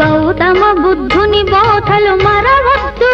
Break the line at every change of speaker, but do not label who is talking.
గౌతమ బుద్ధుని బోధలు మరవద్దు.